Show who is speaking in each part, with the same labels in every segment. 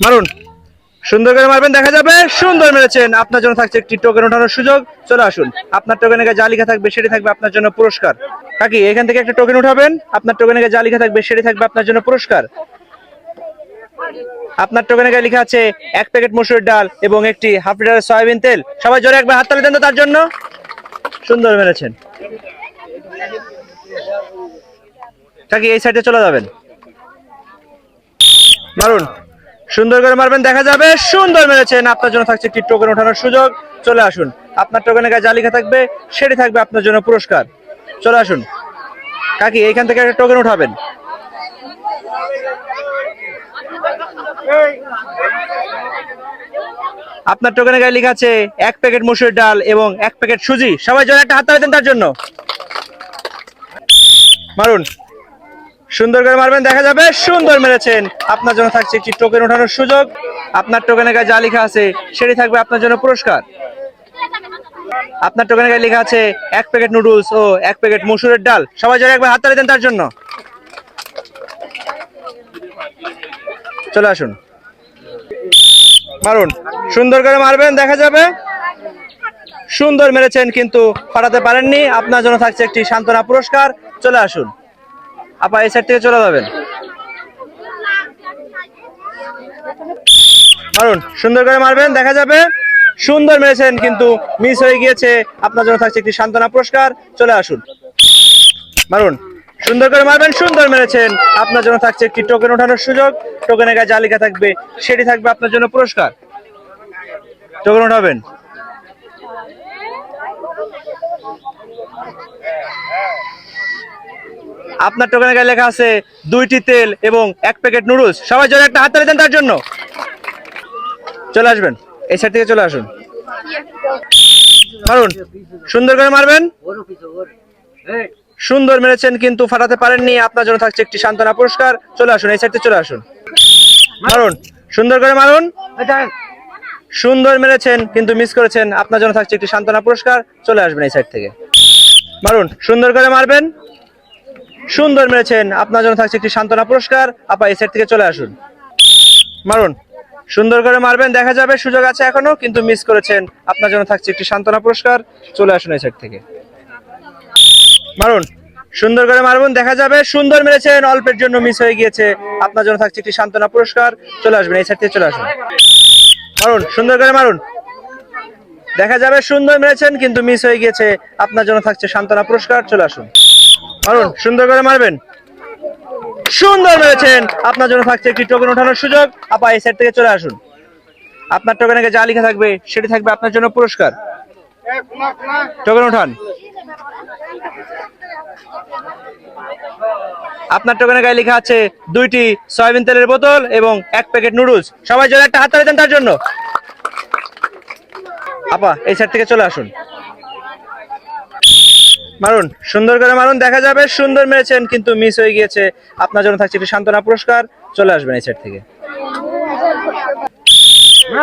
Speaker 1: মারুন। সুন্দর করে মারবেন, দেখা যাবে। সুন্দর মেরেছেন। আপনার জন্য থাকছে একটি টোকেন ওঠানোর সুযোগ। চলে আসুন। আপনার টোকেনে যা লিখা থাকবে সেটি থাকবে আপনার জন্য পুরস্কার। কাকি, এখান থেকে একটা টোকেন উঠাবেন। আপনার টোকেনে যা লিখা থাকবে সেটি থাকবে আপনার জন্য পুরস্কার। আপনার টোকেনে গায়ে লেখা আছে, এক প্যাকেট মসুর ডাল এবং একটি হাফ লিটার সয়াবিন তেল। সবাই জোরে একবার হাত তালি দেন তো তার জন্য। সুন্দর মেরেছেন। কাকি, এই সাইডে চলে যাবেন। মারুন। সুন্দর করে মারবেন, দেখা যাবে, সুন্দর মেরেছেন আপনার জন্য থাকছে একটি টোকেন ওঠানোর সুযোগ। চলে আসুন। আপনার টোকেনে গায়ে যা লেখা থাকবে, সেটি থাকবে আপনার জন্য পুরস্কার। চলে আসুন। কাকি, এইখান থেকে একটা টোকেন উঠাবেন। আপনার টোকেনের গায়ে লেখা আছে, এক প্যাকেট মুসুর ডাল এবং এক প্যাকেট সুজি। সবাই জন্য একটা হাত তালি দেন তার জন্য। মারুন। সুন্দর করে মারবেন, দেখা যাবে, সুন্দর মেরেছেন। আপনার জন্য থাকছে একটি টোকেন ওঠানোর সুযোগ। আপনার টোকেনে গায়ে যা লেখা আছে, সেটি থাকবে আপনার জন্য পুরস্কার। আপনার টোকেনে গায়ে লেখা আছে, এক প্যাকেট নুডলস ও এক প্যাকেট মসুরের ডাল। সবাই জন্য একবার হাত তালি দেন তার জন্য। চলে আসুন। মারুন। সুন্দর করে মারবেন, দেখা যাবে। সুন্দর মেরেছেন, কিন্তু ফাটাতে পারেননি। আপনার জন্য থাকছে একটি সান্ত্বনা পুরস্কার। চলে আসুন। আপা, এই সাইড থেকে চলে যাবেন। মারুন, সুন্দর করে মারবেন, দেখা যাবে। সুন্দর মেরেছেন, কিন্তু মিস হয়ে গিয়েছে। আপনার জন্য থাকছে একটি সান্ত্বনা পুরস্কার। চলে আসুন। মারুন, সুন্দর করে মারবেন, সুন্দর মেরেছেন। আপনার জন্য থাকছে একটি টোকেন ওঠানোর সুযোগ। টোকেনের গায়ে জালিকা থাকবে, সেটি থাকবে আপনার জন্য পুরস্কার। টোকেন উঠাবেন আপনার টোকেনের গায়ে লেখা আছে দুইটি তেল এবং এক প্যাকেট নুডলস। সবাই জন্য একটা হাত দেন তার জন্য। চলে আসবেন। এই সাইড থেকে চলে আসুন। মারুন, সুন্দর করে মারবেন। সুন্দর মেরেছেন কিন্তু ফাটাতে পারেননি। আপনার জন্য থাকছে একটি সান্ত্বনা পুরস্কার। চলে আসুন, এই সাইড থেকে চলে আসুন। মারুন, সুন্দর করে মারুন। সুন্দর মেরেছেন কিন্তু মিস করেছেন। আপনার জন্য থাকছে একটি সান্ত্বনা পুরস্কার। চলে আসবেন এই সাইড থেকে। মারুন, সুন্দর করে মারবেন। সুন্দর মেরেছেন। আপনার জন্য থাকছে একটি সান্ত্বনা পুরস্কার। আপা, এই সাইড থেকে চলে আসুন। মারুন, সুন্দর করে মারবেন, দেখা যাবে, সুযোগ আছে এখনও, কিন্তু মিস করেছেন। আপনার জন্য থাকছে একটি সান্ত্বনা পুরস্কার। চলে আসুন এই সাইড থেকে। মারুন, সুন্দর করে মারবেন দেখা যাবে, সুন্দর মেরেছেন, অল্পের জন্য মিস হয়ে গিয়েছে। আপনার জন্য থাকছে একটি সান্ত্বনা পুরস্কার। চলে আসবেন, এই সাইড থেকে চলে আসুন। মারুন, সুন্দর করে মারুন। দেখা যাবে, সুন্দর মেরেছেন, কিন্তু মিস হয়ে গিয়েছে। আপনার জন্য থাকছে সান্ত্বনা পুরস্কার। চলে আসুন। মারুন সুন্দর করে মারবেন। সুন্দর মেরেছেন। আপনার জন্য থাকছে একটি টোকেন ওঠানোর সুযোগ। আপা, এই সাইড থেকে চলে আসুন। আপনার টোকেনে যা লেখা থাকবে, সেটি থাকবে আপনার জন্য পুরস্কার। টোকেন উঠান আপনার টোকেনে গায়ে লেখা আছে দুইটি সয়াবিন তেলের বোতল এবং এক প্যাকেট নুডলস। সবাই জন্য একটা হাত তালি তার জন্য। আপা, এই সাইড থেকে চলে আসুন। মারুন, সুন্দর করে মারুন, দেখা যাবে, সুন্দর মেরেছেন, কিন্তু মিস হয়ে গিয়েছে। আপনার জন্য থাকছে একটি সান্ত্বনা পুরস্কার, চলে আসবেন এই সাইড থেকে।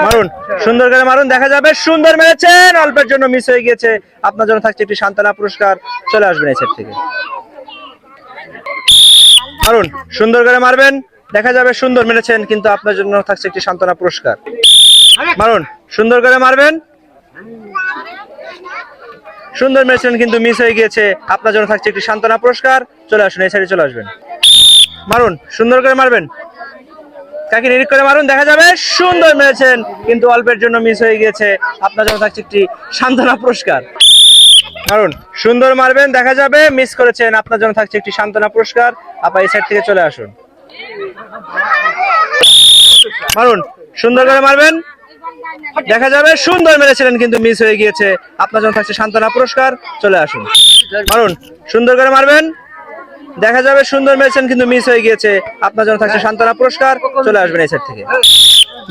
Speaker 1: মারুন, সুন্দর করে মারুন, দেখা যাবে, সুন্দর মেরেছেন, অল্পের জন্য মিস হয়ে গিয়েছে। আপনার জন্য থাকছে একটি সান্ত্বনা পুরস্কার, চলে আসবেন এই সাইড থেকে। মারুন, সুন্দর করে মারবেন, দেখা যাবে, সুন্দর মেরেছেন, কিন্তু আপনার জন্য থাকছে একটি সান্ত্বনা পুরস্কার। মারুন, সুন্দর করে মারবেন। সুন্দর মেরেছেন কিন্তু মিস হয়ে গিয়েছে। আপনার জন্য থাকছে একটি সান্ত্বনা পুরস্কার। চলে আসুন, এই সাইডে চলে আসবেন। মারুন, সুন্দর করে মারবেন। কাকে নিরিখ করে মারুন, দেখা যাবে। সুন্দর মেরেছেন, কিন্তু অল্পের জন্য মিস হয়ে গিয়েছে। আপনার জন্য থাকছে একটি সান্ত্বনা পুরস্কার। মারুন, সুন্দর মারবেন, দেখা যাবে। মিস করেছেন, আপনার জন্য থাকছে একটি সান্ত্বনা পুরস্কার। আপা, এই সাইড থেকে চলে আসুন। মারুন, সুন্দর করে মারবেন। দেখা যাবে, সুন্দর মেরেছিলেন কিন্তু মিস হয়ে গিয়েছে। আপনার জন্য থাকছে সান্ত্বনা পুরস্কার। চলে আসুন। মারুন, সুন্দর করে মারবেন। দেখা যাবে, সুন্দর মেরেছেন কিন্তু মিস হয়ে গিয়েছে। আপনার জন্য থাকছে সান্ত্বনা পুরস্কার। চলে আসবেন এই সাইড থেকে।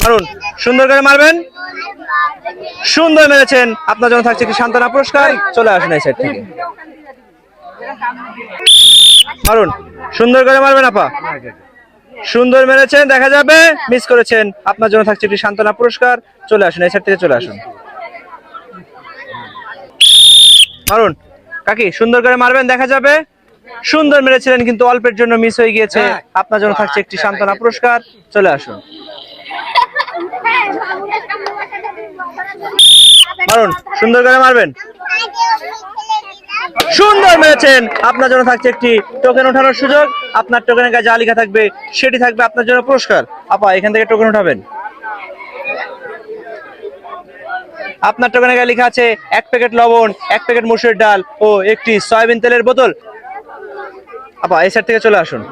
Speaker 1: মারুন, সুন্দর করে মারবেন। সুন্দর মেরেছেন। আপনার জন্য থাকছে কি সান্ত্বনা পুরস্কার? চলে আসুন এই সাইড থেকে। মারুন, সুন্দর করে মারবেন, আপা। সুন্দর মেরেছেন দেখা যাবে। মিস করেছেন আপনার জন্য থাকছে একটি সান্ত্বনা পুরস্কার। চলে আসুন এই থেকে চলে আসুন। মারুন কাকি সুন্দর করে মারবেন দেখা যাবে। সুন্দর মেরেছিলেন কিন্তু অল্পের জন্য মিস হয়ে গিয়েছে। হ্যাঁ। আপনার জন্য থাকছে একটি সান্ত্বনা পুরস্কার। চলে আসুন। মারুন সুন্দর করে মারবেন। সুন্দর মেরেছেন। আপনার জন্য থাকছে একটি টোকেন ওঠানোর সুযোগ। আপনার টোকেনের গায়ে যা লেখা থাকবে, সেটি থাকবে আপনার জন্য পুরস্কার। আপা, এখান থেকে টোকেন উঠাবেন। আপনার টোকেনের গায়ে লেখা আছে, এক প্যাকেট লবণ, এক প্যাকেট মুসুরের ডাল ও একটি সয়াবিন তেলের বোতল। আপা, এই সাইড থেকে চলে আসুন।